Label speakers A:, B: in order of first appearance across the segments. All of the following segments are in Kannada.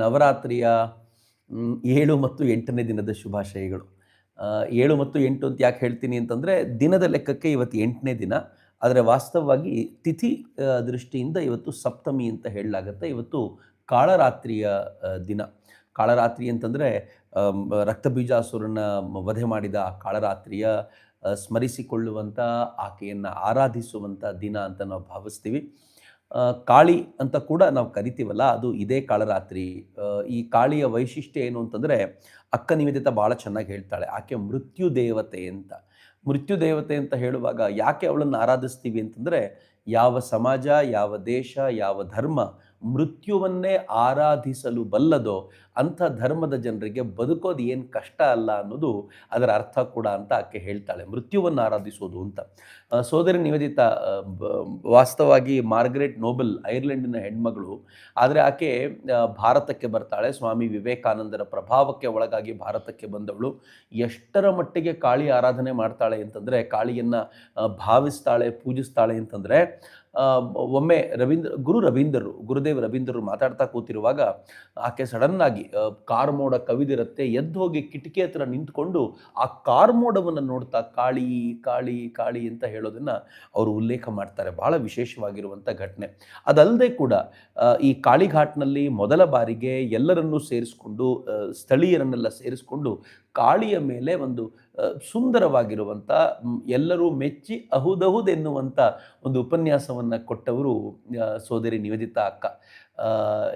A: ನವರಾತ್ರಿಯ ಏಳು ಮತ್ತು ಎಂಟನೇ ದಿನದ ಶುಭಾಶಯಗಳು. ಏಳು ಮತ್ತು ಎಂಟು ಅಂತ ಯಾಕೆ ಹೇಳ್ತೀನಿ ಅಂತಂದರೆ, ದಿನದ ಲೆಕ್ಕಕ್ಕೆ ಇವತ್ತು ಎಂಟನೇ ದಿನ. ಆದರೆ ವಾಸ್ತವವಾಗಿ ತಿಥಿ ದೃಷ್ಟಿಯಿಂದ ಇವತ್ತು ಸಪ್ತಮಿ ಅಂತ ಹೇಳಲಾಗತ್ತೆ. ಇವತ್ತು ಕಾಳರಾತ್ರಿಯ ದಿನ. ಕಾಳರಾತ್ರಿ ಅಂತಂದರೆ ರಕ್ತಬೀಜಾಸುರನ ವಧೆ ಮಾಡಿದ ಕಾಳರಾತ್ರಿಯ ಸ್ಮರಿಸಿಕೊಳ್ಳುವಂಥ ಆಕೆಯನ್ನು ಆರಾಧಿಸುವಂಥ ದಿನ ಅಂತ ನಾವು ಭಾವಿಸ್ತೀವಿ. ಕಾಳಿ ಅಂತ ಕೂಡ ನಾವು ಕರಿತೀವಲ್ಲ, ಅದು ಇದೇ ಕಾಳರಾತ್ರಿ. ಈ ಕಾಳಿಯ ವೈಶಿಷ್ಟ್ಯ ಏನು ಅಂತಂದರೆ, ಅಕ್ಕ ನಿವೇದಿತ ಭಾಳ ಚೆನ್ನಾಗಿ ಹೇಳ್ತಾಳೆ, ಆಕೆ ಮೃತ್ಯು ದೇವತೆ ಅಂತ. ಮೃತ್ಯು ದೇವತೆ ಅಂತ ಹೇಳುವಾಗ ಯಾಕೆ ಅವಳನ್ನು ಆರಾಧಿಸ್ತೀವಿ ಅಂತಂದರೆ, ಯಾವ ಸಮಾಜ, ಯಾವ ದೇಶ, ಯಾವ ಧರ್ಮ ಮೃತ್ಯುವನ್ನೇ ಆರಾಧಿಸಲು ಬಲ್ಲದೋ ಅಂಥ ಧರ್ಮದ ಜನರಿಗೆ ಬದುಕೋದು ಏನು ಕಷ್ಟ ಅಲ್ಲ ಅನ್ನೋದು ಅದರ ಅರ್ಥ ಕೂಡ ಅಂತ ಆಕೆ ಹೇಳ್ತಾಳೆ. ಮೃತ್ಯುವನ್ನು ಆರಾಧಿಸೋದು ಅಂತ. ಸೋದರಿ ನಿವೇದಿತ ವಾಸ್ತವವಾಗಿ ಮಾರ್ಗರೆಟ್ ನೋಬೆಲ್ ಐರ್ಲೆಂಡಿನ ಹೆಣ್ಮಗಳು, ಆದರೆ ಆಕೆ ಭಾರತಕ್ಕೆ ಬರ್ತಾಳೆ. ಸ್ವಾಮಿ ವಿವೇಕಾನಂದರ ಪ್ರಭಾವಕ್ಕೆ ಒಳಗಾಗಿ ಭಾರತಕ್ಕೆ ಬಂದವಳು. ಎಷ್ಟರ ಮಟ್ಟಿಗೆ ಕಾಳಿ ಆರಾಧನೆ ಮಾಡ್ತಾಳೆ ಅಂತಂದರೆ, ಕಾಳಿಯನ್ನು ಭಾವಿಸ್ತಾಳೆ, ಪೂಜಿಸ್ತಾಳೆ ಅಂತಂದರೆ ಒಮ್ಮೆ ರವೀಂದ್ರ, ಗುರು ರವೀಂದ್ರರು, ಗುರುದೇವ್ ರವೀಂದ್ರರು ಮಾತಾಡ್ತಾ ಕೂತಿರುವಾಗ ಆಕೆ ಸಡನ್ನಾಗಿ ಕಾರ್ ಮೋಡ ಕವಿದಿರುತ್ತೆ, ಎದ್ದು ಹೋಗಿ ಕಿಟಕಿ ಹತ್ರ ನಿಂತ್ಕೊಂಡು ಆ ಕಾರ್ ಮೋಡವನ್ನು ನೋಡ್ತಾ ಕಾಳಿ ಕಾಳಿ ಕಾಳಿ ಅಂತ ಹೇಳೋದನ್ನು ಅವರು ಉಲ್ಲೇಖ ಮಾಡ್ತಾರೆ. ಭಾಳ ವಿಶೇಷವಾಗಿರುವಂಥ ಘಟನೆ. ಅದಲ್ಲದೆ ಕೂಡ ಈ ಕಾಳಿಘಾಟ್ನಲ್ಲಿ ಮೊದಲ ಬಾರಿಗೆ ಎಲ್ಲರನ್ನೂ ಸೇರಿಸ್ಕೊಂಡು ಸ್ಥಳೀಯರನ್ನೆಲ್ಲ ಸೇರಿಸ್ಕೊಂಡು ಕಾಳಿಯ ಮೇಲೆ ಒಂದು ಸುಂದರವಾಗಿರುವಂಥ ಎಲ್ಲರೂ ಮೆಚ್ಚಿ ಅಹುದಹುದ್ ಎನ್ನುವಂಥ ಒಂದು ಉಪನ್ಯಾಸವನ್ನು ಕೊಟ್ಟವರು ಸೋದರಿ ನಿವೇದಿತಾ ಅಕ್ಕ.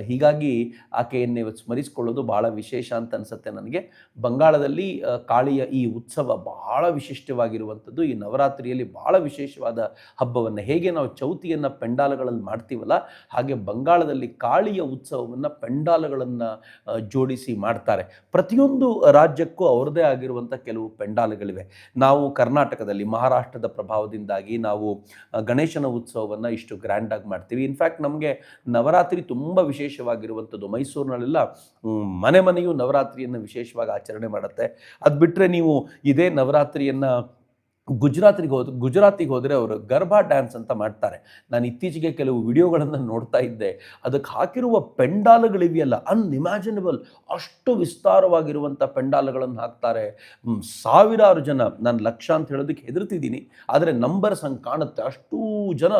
A: ಹೀಗಾಗಿ ಆಕೆಯನ್ನು ಇವತ್ತು ಸ್ಮರಿಸಿಕೊಳ್ಳೋದು ಭಾಳ ವಿಶೇಷ ಅಂತ ಅನಿಸುತ್ತೆ ನನಗೆ. ಬಂಗಾಳದಲ್ಲಿ ಕಾಳಿಯ ಈ ಉತ್ಸವ ಬಹಳ ವಿಶಿಷ್ಟವಾಗಿರುವಂಥದ್ದು. ಈ ನವರಾತ್ರಿಯಲ್ಲಿ ಬಹಳ ವಿಶೇಷವಾದ ಹಬ್ಬವನ್ನು ಹೇಗೆ ನಾವು ಚೌತಿಯನ್ನು ಪೆಂಡಾಲಗಳಲ್ಲಿ ಮಾಡ್ತೀವಲ್ಲ, ಹಾಗೆ ಬಂಗಾಳದಲ್ಲಿ ಕಾಳಿಯ ಉತ್ಸವವನ್ನು ಪೆಂಡಾಲಗಳನ್ನು ಜೋಡಿಸಿ ಮಾಡ್ತಾರೆ. ಪ್ರತಿಯೊಂದು ರಾಜ್ಯಕ್ಕೂ ಅವ್ರದ್ದೇ ಆಗಿರುವಂಥ ಕೆಲವು ಪೆಂಡಾಲಗಳಿವೆ. ನಾವು ಕರ್ನಾಟಕದಲ್ಲಿ ಮಹಾರಾಷ್ಟ್ರದ ಪ್ರಭಾವದಿಂದಾಗಿ ನಾವು ಗಣೇಶನ ಉತ್ಸವವನ್ನು ಇಷ್ಟು ಗ್ರ್ಯಾಂಡಾಗಿ ಮಾಡ್ತೀವಿ. ಇನ್ಫ್ಯಾಕ್ಟ್ ನಮಗೆ ನವರಾತ್ರಿ ತುಂಬ ವಿಶೇಷವಾಗಿರುವಂಥದ್ದು. ಮೈಸೂರಿನಲ್ಲೆಲ್ಲ ಮನೆ ಮನೆಯು ನವರಾತ್ರಿಯನ್ನು ವಿಶೇಷವಾಗಿ ಆಚರಣೆ ಮಾಡುತ್ತೆ. ಅದು ಬಿಟ್ಟರೆ ನೀವು ಇದೇ ನವರಾತ್ರಿಯನ್ನು ಗುಜರಾತಿಗೆ ಹೋದ ಗುಜರಾತಿಗೆ ಹೋದರೆ ಅವರು ಗರ್ಭಾ ಡ್ಯಾನ್ಸ್ ಅಂತ ಮಾಡ್ತಾರೆ. ನಾನು ಇತ್ತೀಚೆಗೆ ಕೆಲವು ವಿಡಿಯೋಗಳನ್ನು ನೋಡ್ತಾ ಇದ್ದೆ. ಅದಕ್ಕೆ ಹಾಕಿರುವ ಪೆಂಡಾಲುಗಳಿವೆಯಲ್ಲ ಅನ್ಇಮ್ಯಾಜಿನಬಲ್ ಅಷ್ಟು ವಿಸ್ತಾರವಾಗಿರುವಂಥ ಪೆಂಡಾಲುಗಳನ್ನು ಹಾಕ್ತಾರೆ. ಸಾವಿರಾರು ಜನ, ನಾನು ಲಕ್ಷ ಅಂತ ಹೇಳೋದಕ್ಕೆ ಹೆದರ್ತಿದ್ದೀನಿ. ಆದರೆ ನಂಬರ್ಸ್ ಹಂಗೆ ಕಾಣುತ್ತೆ. ಅಷ್ಟೂ ಜನ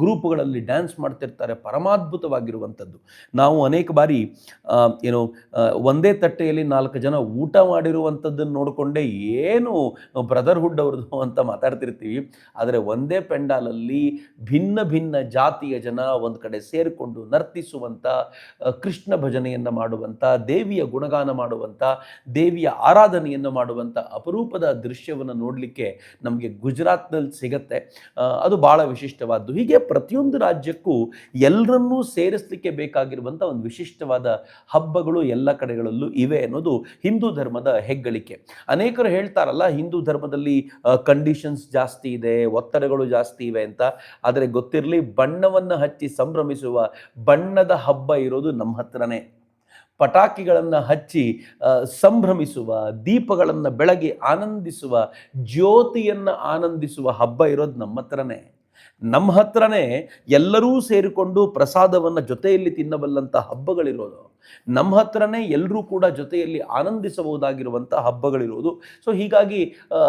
A: ಗ್ರೂಪ್ಗಳಲ್ಲಿ ಡ್ಯಾನ್ಸ್ ಮಾಡ್ತಿರ್ತಾರೆ, ಪರಮಾದ್ಭುತವಾಗಿರುವಂಥದ್ದು. ನಾವು ಅನೇಕ ಬಾರಿ ಏನು ಒಂದೇ ತಟ್ಟೆಯಲ್ಲಿ ನಾಲ್ಕು ಜನ ಊಟ ಮಾಡಿರುವಂಥದ್ದನ್ನು ನೋಡಿಕೊಂಡೇ ಏನು ಬ್ರದರ್ಹುಡ್ ಅವ್ರದ್ದು ಅಂತ ಮಾತಾಡ್ತಿರ್ತೀವಿ. ಆದರೆ ಒಂದೇ ಪೆಂಡಾಲಲ್ಲಿ ಭಿನ್ನ ಭಿನ್ನ ಜಾತಿಯ ಜನ ಒಂದು ಕಡೆ ಸೇರಿಕೊಂಡು ನರ್ತಿಸುವಂಥ ಕೃಷ್ಣ ಭಜನೆಯನ್ನು ಮಾಡುವಂಥ ದೇವಿಯ ಗುಣಗಾನ ಮಾಡುವಂಥ ದೇವಿಯ ಆರಾಧನೆಯನ್ನು ಮಾಡುವಂಥ ಅಪರೂಪದ ದೃಶ್ಯವನ್ನು ನೋಡಲಿಕ್ಕೆ ನಮಗೆ ಗುಜರಾತ್ನಲ್ಲಿ ಸಿಗತ್ತೆ. ಅದು ಭಾಳ ವಿಶಿಷ್ಟವಾದ್ದು. ಹೀಗೆ ಪ್ರತಿಯೊಂದು ರಾಜ್ಯಕ್ಕೂ ಎಲ್ಲರನ್ನೂ ಸೇರಿಸಲಿಕ್ಕೆ ಬೇಕಾಗಿರುವಂಥ ಒಂದು ವಿಶಿಷ್ಟವಾದ ಹಬ್ಬಗಳು ಎಲ್ಲ ಕಡೆಗಳಲ್ಲೂ ಇವೆ ಅನ್ನೋದು ಹಿಂದೂ ಧರ್ಮದ ಹೆಗ್ಗಳಿಕೆ. ಅನೇಕರು ಹೇಳ್ತಾರಲ್ಲ, ಹಿಂದೂ ಧರ್ಮದಲ್ಲಿ ಕಂಡೀಷನ್ಸ್ ಜಾಸ್ತಿ ಇದೆ, ಒತ್ತಡಗಳು ಜಾಸ್ತಿ ಇವೆ ಅಂತ. ಆದರೆ ಗೊತ್ತಿರಲಿ, ಬಣ್ಣವನ್ನು ಹಚ್ಚಿ ಸಂಭ್ರಮಿಸುವ ಬಣ್ಣದ ಹಬ್ಬ ಇರೋದು ನಮ್ಮ ಹತ್ರನೇ. ಪಟಾಕಿಗಳನ್ನು ಹಚ್ಚಿ ಸಂಭ್ರಮಿಸುವ, ದೀಪಗಳನ್ನು ಬೆಳಗಿ ಆನಂದಿಸುವ, ಜ್ಯೋತಿಯನ್ನು ಆನಂದಿಸುವ ಹಬ್ಬ ಇರೋದು ನಮ್ಮ ಹತ್ರನೇ. ನಮ್ಮ ಹತ್ರನೇ ಎಲ್ಲರೂ ಸೇರಿಕೊಂಡು ಪ್ರಸಾದವನ್ನು ಜೊತೆಯಲ್ಲಿ ತಿನ್ನಬಲ್ಲಂಥ ಹಬ್ಬಗಳಿರೋದು. ನಮ್ಮ ಹತ್ರನೇ ಎಲ್ಲರೂ ಕೂಡ ಜೊತೆಯಲ್ಲಿ ಆನಂದಿಸಬಹುದಾಗಿರುವಂಥ ಹಬ್ಬಗಳಿರುವುದು. ಸೊ ಹೀಗಾಗಿ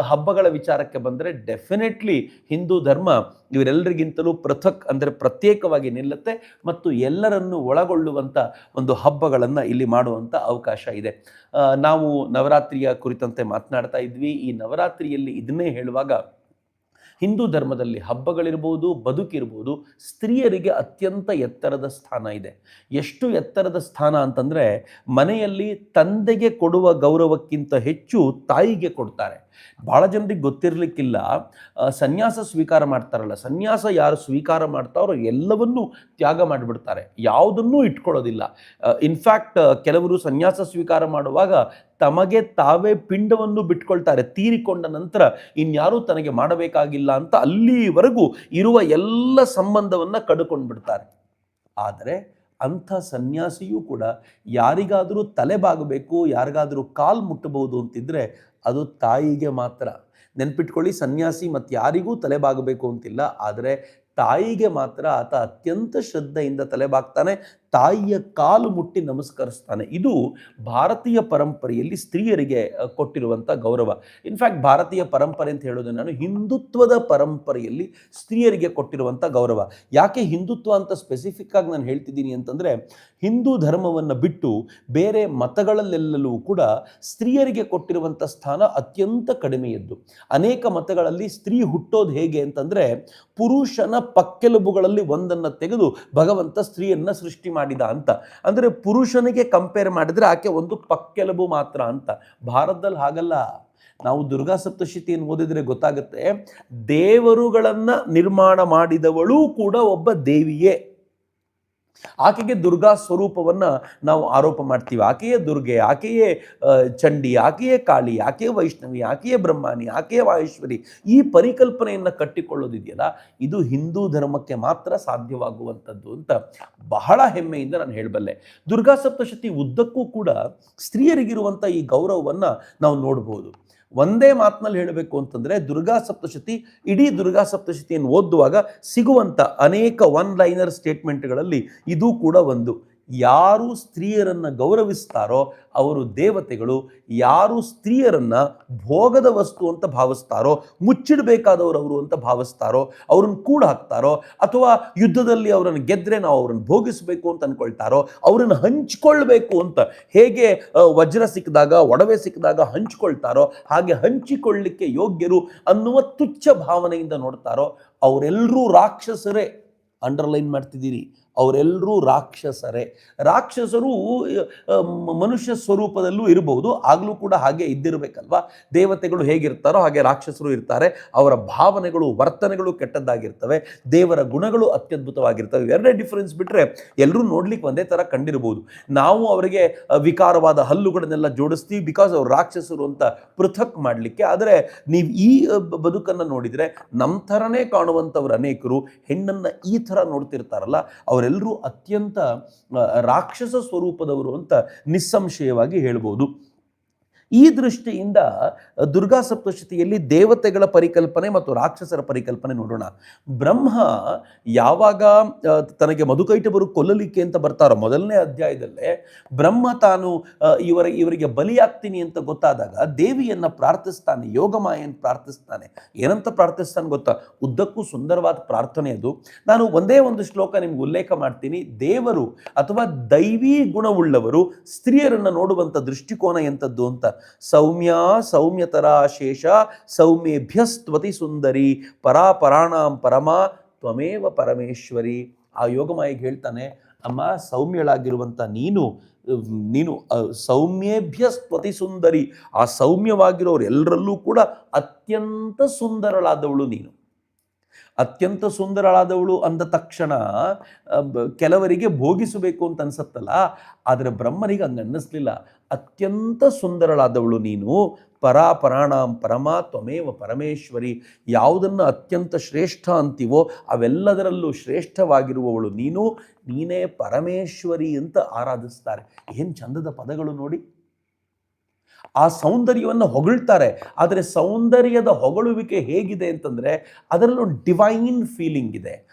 A: ಹಬ್ಬಗಳ ವಿಚಾರಕ್ಕೆ ಬಂದರೆ ಡೆಫಿನೆಟ್ಲಿ ಹಿಂದೂ ಧರ್ಮ ಇವರೆಲ್ಲರಿಗಿಂತಲೂ ಪೃಥಕ್ ಅಂದರೆ ಪ್ರತ್ಯೇಕವಾಗಿ ನಿಲ್ಲುತ್ತೆ ಮತ್ತು ಎಲ್ಲರನ್ನು ಒಳಗೊಳ್ಳುವಂಥ ಒಂದು ಹಬ್ಬಗಳನ್ನು ಇಲ್ಲಿ ಮಾಡುವಂಥ ಅವಕಾಶ ಇದೆ. ನಾವು ನವರಾತ್ರಿಯ ಕುರಿತಂತೆ ಮಾತನಾಡ್ತಾ ಇದ್ವಿ. ಈ ನವರಾತ್ರಿಯಲ್ಲಿ ಇದನ್ನೇ ಹೇಳುವಾಗ ಹಿಂದೂ ಧರ್ಮದಲ್ಲಿ ಹಬ್ಬಗಳಿರ್ಬೋದು, ಬದುಕಿರ್ಬೋದು, ಸ್ತ್ರೀಯರಿಗೆ ಅತ್ಯಂತ ಎತ್ತರದ ಸ್ಥಾನ ಇದೆ. ಎಷ್ಟು ಎತ್ತರದ ಸ್ಥಾನ ಅಂತಂದರೆ, ಮನೆಯಲ್ಲಿ ತಂದೆಗೆ ಕೊಡುವ ಗೌರವಕ್ಕಿಂತ ಹೆಚ್ಚು ತಾಯಿಗೆ ಕೊಡ್ತಾರೆ. ಭಾಳ ಜನರಿಗೆ ಗೊತ್ತಿರಲಿಕ್ಕಿಲ್ಲ ಸನ್ಯಾಸ ಸ್ವೀಕಾರ ಮಾಡ್ತಾರಲ್ಲ, ಸನ್ಯಾಸ ಯಾರು ಸ್ವೀಕಾರ ಮಾಡ್ತಾರೋ ಎಲ್ಲವನ್ನೂ ತ್ಯಾಗ ಮಾಡಿಬಿಡ್ತಾರೆ. ಯಾವುದನ್ನೂ ಇಟ್ಕೊಳ್ಳೋದಿಲ್ಲ. ಇನ್ಫ್ಯಾಕ್ಟ್ ಕೆಲವರು ಸನ್ಯಾಸ ಸ್ವೀಕಾರ ಮಾಡುವಾಗ ತಮಗೆ ತಾವೇ ಪಿಂಡವನ್ನು ಬಿಟ್ಕೊಳ್ತಾರೆ, ತೀರಿಕೊಂಡ ನಂತರ ಇನ್ಯಾರೂ ತನಗೆ ಮಾಡಬೇಕಾಗಿಲ್ಲ ಅಂತ ಅಲ್ಲಿವರೆಗೂ ಇರುವ ಎಲ್ಲ ಸಂಬಂಧವನ್ನು ಕಡ್ಕೊಂಡು ಬಿಡ್ತಾರೆ ಆದರೆ ಅಂಥ ಸನ್ಯಾಸಿಯೂ ಕೂಡ ಯಾರಿಗಾದರೂ ತಲೆ ಬಾಗಬೇಕು, ಯಾರಿಗಾದರೂ ಕಾಲು ಮುಟ್ಟಬಹುದು ಅಂತಿದ್ರೆ ಅದು ತಾಯಿಗೆ ಮಾತ್ರ. ನೆನ್ಪಿಟ್ಕೊಳ್ಳಿ, ಸನ್ಯಾಸಿ ಮತ್ತು ಯಾರಿಗೂ ತಲೆಬಾಗಬೇಕು ಅಂತಿಲ್ಲ, ಆದರೆ ತಾಯಿಗೆ ಮಾತ್ರ ಆತ ಅತ್ಯಂತ ಶ್ರದ್ಧೆಯಿಂದ ತಲೆ ಬಾಗ್ತಾನೆ ತಾಯಿಯ ಕಾಲು ಮುಟ್ಟಿ ನಮಸ್ಕರಿಸ್ತಾನೆ. ಇದು ಭಾರತೀಯ ಪರಂಪರೆಯಲ್ಲಿ ಸ್ತ್ರೀಯರಿಗೆ ಕೊಟ್ಟಿರುವಂಥ ಗೌರವ. ಇನ್ಫ್ಯಾಕ್ಟ್ ಭಾರತೀಯ ಪರಂಪರೆ ಅಂತ ಹೇಳೋದು ನಾನು ಹಿಂದುತ್ವದ ಪರಂಪರೆಯಲ್ಲಿ ಸ್ತ್ರೀಯರಿಗೆ ಕೊಟ್ಟಿರುವಂಥ ಗೌರವ. ಯಾಕೆ ಹಿಂದುತ್ವ ಅಂತ ಸ್ಪೆಸಿಫಿಕ್ ಆಗಿ ನಾನು ಹೇಳ್ತಿದ್ದೀನಿ ಅಂತಂದರೆ, ಹಿಂದೂ ಧರ್ಮವನ್ನು ಬಿಟ್ಟು ಬೇರೆ ಮತಗಳಲ್ಲೆಲ್ಲೂ ಕೂಡ ಸ್ತ್ರೀಯರಿಗೆ ಕೊಟ್ಟಿರುವಂಥ ಸ್ಥಾನ ಅತ್ಯಂತ ಕಡಿಮೆಯದ್ದು. ಅನೇಕ ಮತಗಳಲ್ಲಿ ಸ್ತ್ರೀ ಹುಟ್ಟೋದು ಹೇಗೆ ಅಂತಂದರೆ, ಪುರುಷನ ಪಕ್ಕೆಲುಬುಗಳಲ್ಲಿ ಒಂದನ್ನು ತೆಗೆದು ಭಗವಂತ ಸ್ತ್ರೀಯನ್ನು ಸೃಷ್ಟಿ ಮಾಡಿದ ಅಂತ. ಅಂದರೆ ಪುರುಷನಿಗೆ ಕಂಪೇರ್ ಮಾಡಿದ್ರೆ ಆಕೆ ಒಂದು ಪಕ್ಕೆಲುಬು ಮಾತ್ರ ಅಂತ. ಭಾರತದಲ್ಲಿ ಹಾಗಲ್ಲ. ನಾವು ದುರ್ಗಾ ಸಪ್ತಶತಿಯನ್ನು ಓದಿದ್ರೆ ಗೊತ್ತಾಗುತ್ತೆ, ದೇವರುಗಳನ್ನ ನಿರ್ಮಾಣ ಮಾಡಿದವಳೂ ಕೂಡ ಒಬ್ಬ ದೇವಿಯೇ. ಆಕೆಗೆ ದುರ್ಗಾ ಸ್ವರೂಪವನ್ನ ನಾವು ಆರೋಪ ಮಾಡ್ತೀವಿ. ಆಕೆಯೇ ದುರ್ಗೆ, ಆಕೆಯೇ ಚಂಡಿ, ಆಕೆಯೇ ಕಾಳಿ, ಆಕೆಯೇ ವೈಷ್ಣವಿ, ಆಕೆಯೇ ಬ್ರಹ್ಮಾನಿ ಆಕೆಯೇ ವಾಯೇಶ್ವರಿ ಈ ಪರಿಕಲ್ಪನೆಯನ್ನು ಕಟ್ಟಿಕೊಳ್ಳೋದಿದೆಯಲ್ಲ, ಇದು ಹಿಂದೂ ಧರ್ಮಕ್ಕೆ ಮಾತ್ರ ಸಾಧ್ಯವಾಗುವಂಥದ್ದು ಅಂತ ಬಹಳ ಹೆಮ್ಮೆಯಿಂದ ನಾನು ಹೇಳಬಲ್ಲೆ. ದುರ್ಗಾ ಸಪ್ತಶತಿ ಉದ್ದಕ್ಕೂ ಕೂಡ ಸ್ತ್ರೀಯರಿಗಿರುವಂಥ ಈ ಗೌರವವನ್ನು ನಾವು ನೋಡ್ಬೋದು. ಒಂದೇ ಮಾತಿನಲ್ಲಿ ಹೇಳಬೇಕು ಅಂತಂದರೆ ದುರ್ಗಾ ಸಪ್ತಶತಿ, ಇಡೀ ದುರ್ಗಾ ಸಪ್ತಶತಿಯನ್ನು ಓದುವಾಗ ಸಿಗುವಂಥ ಅನೇಕ ಒನ್ ಲೈನರ್ ಸ್ಟೇಟ್ಮೆಂಟ್ಗಳಲ್ಲಿ ಇದು ಕೂಡ ಒಂದು. ಯಾರು ಸ್ತ್ರೀಯರನ್ನು ಗೌರವಿಸ್ತಾರೋ ಅವರು ದೇವತೆಗಳು, ಯಾರು ಸ್ತ್ರೀಯರನ್ನ ಭೋಗದ ವಸ್ತು ಅಂತ ಭಾವಿಸ್ತಾರೋ, ಮುಚ್ಚಿಡಬೇಕಾದವರು ಅವರು ಅಂತ ಭಾವಿಸ್ತಾರೋ, ಅವ್ರನ್ನ ಕೂಡ ಹಾಕ್ತಾರೋ, ಅಥವಾ ಯುದ್ಧದಲ್ಲಿ ಅವರನ್ನು ಗೆದ್ದರೆ ನಾವು ಅವ್ರನ್ನ ಭೋಗಿಸಬೇಕು ಅಂತ ಅಂದ್ಕೊಳ್ತಾರೋ ಅವ್ರನ್ನ ಹಂಚಿಕೊಳ್ಬೇಕು ಅಂತ ಹೇಗೆ ವಜ್ರ ಸಿಕ್ಕಿದಾಗ, ಒಡವೆ ಸಿಕ್ಕಿದಾಗ ಹಂಚಿಕೊಳ್ತಾರೋ, ಹಾಗೆ ಹಂಚಿಕೊಳ್ಳಲಿಕ್ಕೆ ಯೋಗ್ಯರು ಅನ್ನುವ ತುಚ್ಛ ಭಾವನೆಯಿಂದ ನೋಡ್ತಾರೋ ಅವರೆಲ್ಲರೂ ರಾಕ್ಷಸರೇ. ಅಂಡರ್ಲೈನ್ ಮಾಡ್ತಿದ್ದೀರಿ. ಅವರೆಲ್ಲರೂ ರಾಕ್ಷಸರೇ. ರಾಕ್ಷಸರು ಮನುಷ್ಯ ಸ್ವರೂಪದಲ್ಲೂ ಇರಬಹುದು, ಆಗಲೂ ಕೂಡ ಹಾಗೆ ಇದ್ದಿರಬೇಕಲ್ವಾ? ದೇವತೆಗಳು ಹೇಗಿರ್ತಾರೋ ಹಾಗೆ ರಾಕ್ಷಸರು ಇರ್ತಾರೆ. ಅವರ ಭಾವನೆಗಳು, ವರ್ತನೆಗಳು ಕೆಟ್ಟದ್ದಾಗಿರ್ತವೆ. ದೇವರ ಗುಣಗಳು ಅತ್ಯದ್ಭುತವಾಗಿರ್ತವೆ. ಎರಡೇ ಡಿಫರೆನ್ಸ್ ಬಿಟ್ಟರೆ ಎಲ್ಲರೂ ನೋಡ್ಲಿಕ್ಕೆ ಒಂದೇ ಥರ ಕಂಡಿರ್ಬೋದು ನಾವು ಅವರಿಗೆ ವಿಕಾರವಾದ ಹಲ್ಲುಗಳನ್ನೆಲ್ಲ ಜೋಡಿಸ್ತೀವಿ ಬಿಕಾಸ್ ಅವ್ರು ರಾಕ್ಷಸರು ಅಂತ ಪೃಥಕ್ ಮಾಡಲಿಕ್ಕೆ. ಆದರೆ ನೀವು ಈ ಬದುಕನ್ನು ನೋಡಿದರೆ ನಮ್ಮ ಥರನೇ ಕಾಣುವಂಥವ್ರು ಅನೇಕರು, ಹೆಣ್ಣನ್ನು ಈ ಥರ ನೋಡ್ತಿರ್ತಾರಲ್ಲ ಅವರೆಲ್ಲರೂ ಅತ್ಯಂತ ರಾಕ್ಷಸ ಸ್ವರೂಪದವರು ಅಂತ ನಿಸ್ಸಂಶಯವಾಗಿ ಹೇಳ್ಬೋದು. ಈ ದೃಷ್ಟಿಯಿಂದ ದುರ್ಗಾ ಸಪ್ತಶತಿಯಲ್ಲಿ ದೇವತೆಗಳ ಪರಿಕಲ್ಪನೆ ಮತ್ತು ರಾಕ್ಷಸರ ಪರಿಕಲ್ಪನೆ ನೋಡೋಣ. ಬ್ರಹ್ಮ ಯಾವಾಗ ತನಗೆ ಮಧುಕೈಟವರು ಕೊಲ್ಲಲಿಕ್ಕೆ ಅಂತ ಬರ್ತಾರೋ ಮೊದಲನೇ ಅಧ್ಯಾಯದಲ್ಲೇ, ಬ್ರಹ್ಮ ತಾನು ಇವರ, ಇವರಿಗೆ ಬಲಿಯಾಗ್ತೀನಿ ಅಂತ ಗೊತ್ತಾದಾಗ ದೇವಿಯನ್ನು ಪ್ರಾರ್ಥಿಸ್ತಾನೆ ಯೋಗಮಾಯನ್ ಪ್ರಾರ್ಥಿಸ್ತಾನೆ. ಏನಂತ ಪ್ರಾರ್ಥಿಸ್ತಾನೆ ಗೊತ್ತಾ? ಉದ್ದಕ್ಕೂ ಸುಂದರವಾದ ಪ್ರಾರ್ಥನೆ ಅದು. ನಾನು ಒಂದೇ ಒಂದು ಶ್ಲೋಕ ನಿಮ್ಗೆ ಉಲ್ಲೇಖ ಮಾಡ್ತೀನಿ. ದೇವರು ಅಥವಾ ದೈವಿ ಗುಣವುಳ್ಳವರು ಸ್ತ್ರೀಯರನ್ನು ನೋಡುವಂಥ ದೃಷ್ಟಿಕೋನ ಎಂಥದ್ದು ಅಂತ. ಸೌಮ್ಯ ಸೌಮ್ಯತರ ಶೇಷ ಸೌಮ್ಯೇಭ್ಯಸ್ತ್ವತಿ ಸುಂದರಿ ಪರಾಪರಾಣಾಂ ಪರಮ ತ್ವಮೇವ ಪರಮೇಶ್ವರಿ. ಆ ಯೋಗಮಾಯಿಗೆ ಹೇಳ್ತಾನೆ, ಅಮ್ಮ ಸೌಮ್ಯಳಾಗಿರುವಂಥ ನೀನು ನೀನು ಸೌಮ್ಯೇಭ್ಯ ಸ್ವತಿ ಸುಂದರಿ. ಆ ಸೌಮ್ಯವಾಗಿರೋರೆಲ್ಲರಲ್ಲೂ ಕೂಡ ಅತ್ಯಂತ ಸುಂದರಳಾದವಳು ನೀನು. ಅತ್ಯಂತ ಸುಂದರಳಾದವಳು ಅಂದ ತಕ್ಷಣ ಕೆಲವರಿಗೆ ಭೋಗಿಸಬೇಕು ಅಂತ ಅನ್ಸತ್ತಲ್ಲ? ಆದರೆ ಬ್ರಹ್ಮನಿಗೆ ಹಂಗೆ ಅನ್ನಿಸ್ಲಿಲ್ಲ. ಅತ್ಯಂತ ಸುಂದರಳಾದವಳು ನೀನು, ಪರಾಪರಾಣಾಂ ಪರಮ ತ್ವಮೇವ ಪರಮೇಶ್ವರಿ, ಯಾವುದನ್ನು ಅತ್ಯಂತ ಶ್ರೇಷ್ಠ ಅಂತೀವೋ ಅವೆಲ್ಲದರಲ್ಲೂ ಶ್ರೇಷ್ಠವಾಗಿರುವವಳು ನೀನು, ನೀನೇ ಪರಮೇಶ್ವರಿ ಅಂತ ಆರಾಧಿಸ್ತಾರೆ. ಏನು ಚಂದದ ಪದಗಳು ನೋಡಿ. ಆ ಸೌಂದರ್ಯವನ್ನು ಹೊಗಳ್ತಾರೆ. ಆದರೆ ಸೌಂದರ್ಯದ ಹೊಗಳುವಿಕೆ ಹೇಗಿದೆ ಅಂತಂದರೆ ಅದರಲ್ಲೊಂದು ಡಿವೈನ್ ಫೀಲಿಂಗ್ ಇದೆ.